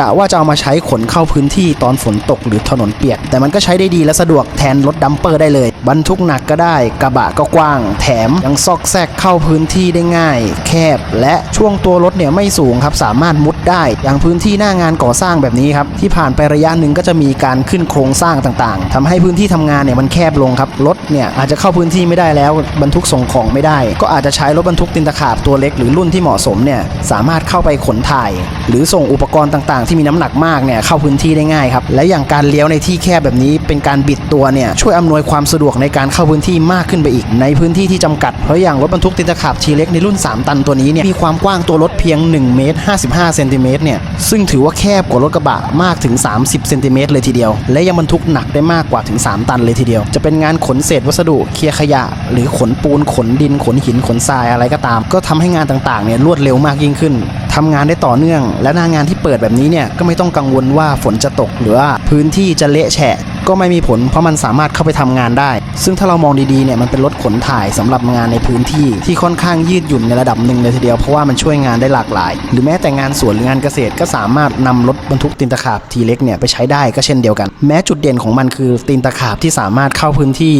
กะว่าจะเอามาใช้ขนเข้าพื้นที่ตอนฝนตกหรือถนนเปียก แต่มันก็ใช้ได้ดีและสะดวกแทนรถดัมเปอร์ได้เลย บรรทุกหนักก็ได้ กระบะก็กว้าง แถมยังซอกแซกเข้าพื้นที่ได้ง่าย แคบ และช่วงตัวรถเนี่ยไม่สูงครับสามารถมุดได้ อย่างพื้นที่หน้างานก่อสร้างแบบนี้ครับที่ผ่านไประยะหนึ่งก็จะมีการขึ้นโครงสร้างต่างๆทำให้พื้นที่ทำงานเนี่ยมันแคบลงครับรถเนี่ยอาจจะเข้าพื้นที่ไม่ได้แล้วบรรทุกส่งของไม่ได้ ก็อาจจะใช้รถบรรทุกตินตะขาบตัวเล็กหรือรุ่นที่เหมาะสมเนี่ยสามารถเข้าไปขนถ่าย หรือส่งอุปกรณ์ต่างๆที่มีน้ำหนักมากเนี่ยเข้าพื้นที่ได้ง่ายครับและอย่างการเลี้ยวในที่แคบแบบนี้เป็นการบิดตัวเนี่ยช่วยอำนวยความสะดวกในการเข้าพื้นที่มากขึ้นไปอีก ในพื้นที่ที่จำกัดเพราะอย่างรถบรรทุกตินตะขาบทีเล็กในรุ่น 3 ตันตัวนี้เนี่ยมีความกว้างตัวรถเพียง1เมตร55เซนติเมตรเนี่ยซึ่งถือว่าแคบกว่ารถกระบะมากถึง 30เซนติเมตรเลยทีเดียว และยังบรรทุกหนักได้มากกว่าถึง 3 ตันเลยทีเดียว จะเป็นงานขนเศษวัสดุเคลียร์ขยะ หรือขนปูนขนดินขนหินขนทรายอะไรก็ตาม ก็ทำให้งานต่างๆเนี่ยรวดเร็วมากยิ่งขึ้นทำงานได้ต่อเนื่อง และหน้างานที่เปิดแบบนี้เนี่ยก็ไม่ต้องกังวลว่าฝนจะตกหรือว่าพื้นที่จะเละแฉะก็ไม่มีผลเพราะมันสามารถเข้าไปทำงานได้ ซึ่งถ้าเรามองดีๆเนี่ยมันเป็นรถขนถ่ายสำหรับงานในพื้นที่ที่ค่อนข้างยืดหยุ่นในระดับหนึ่งเลยทีเดียวเพราะว่ามันช่วยงานได้หลากหลาย หรือแม้แต่งานสวนหรืองานเกษตรก็สามารถนำรถบรรทุกตีนตะขาบทีเล็กเนี่ยไปใช้ได้ก็เช่นเดียวกัน แม้จุดเด่นของมันคือตีนตะขาบที่สามารถเข้าพื้นที่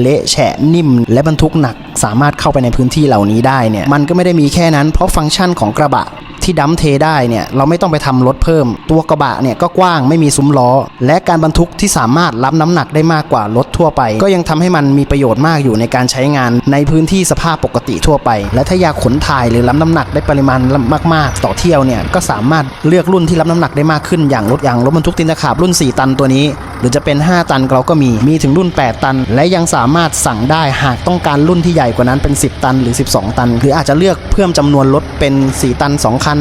เละแฉะนิ่ม และบรรทุกหนัก สามารถเข้าไปในพื้นที่เหล่านี้ได้เนี่ยมันก็ไม่ได้มีแค่นั้นเพราะฟังก์ชันของกระบะ ที่ดัมเทได้เนี่ยเราไม่ต้องไปทำรถเพิ่ม ตัวกระบะเนี่ยก็กว้างไม่มีซุ้มล้อ และการบรรทุกที่สามารถรับน้ำหนักได้มากกว่ารถทั่วไป ก็ยังทำให้มันมีประโยชน์มากอยู่ในการใช้งานในพื้นที่สภาพปกติทั่วไป และถ้าอยากขนถ่ายหรือรับน้ำหนักได้ปริมาณมาก ๆ ต่อเที่ยวเนี่ยก็สามารถเลือกรุ่นที่รับน้ำหนักได้มากขึ้นอย่างรถอย่างรถบรรทุกตินตะขาบรุ่น 4 ตันตัวนี้ รือจะเป็น 5 ตันเราก็มี มีถึงรุ่น 8 ตัน และยังสามารถสั่งได้หากต้องการรุ่นที่ใหญ่กว่านั้นเป็น 10 ตันหรือ 12 ตัน หรืออาจจะเลือกเพิ่มจำนวนรถเป็น 4 ตัน 2 คัน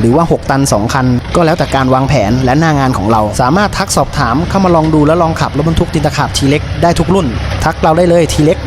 หรือว่า 6 ตัน 2 คัน ก็แล้วแต่การวางแผนและหน้างานของเรา สามารถทักสอบถามเข้ามาลองดูและลองขับรถบรรทุกตินตะขาบทีเล็กได้ทุกรุ่น ทักเราได้เลยทีเล็ก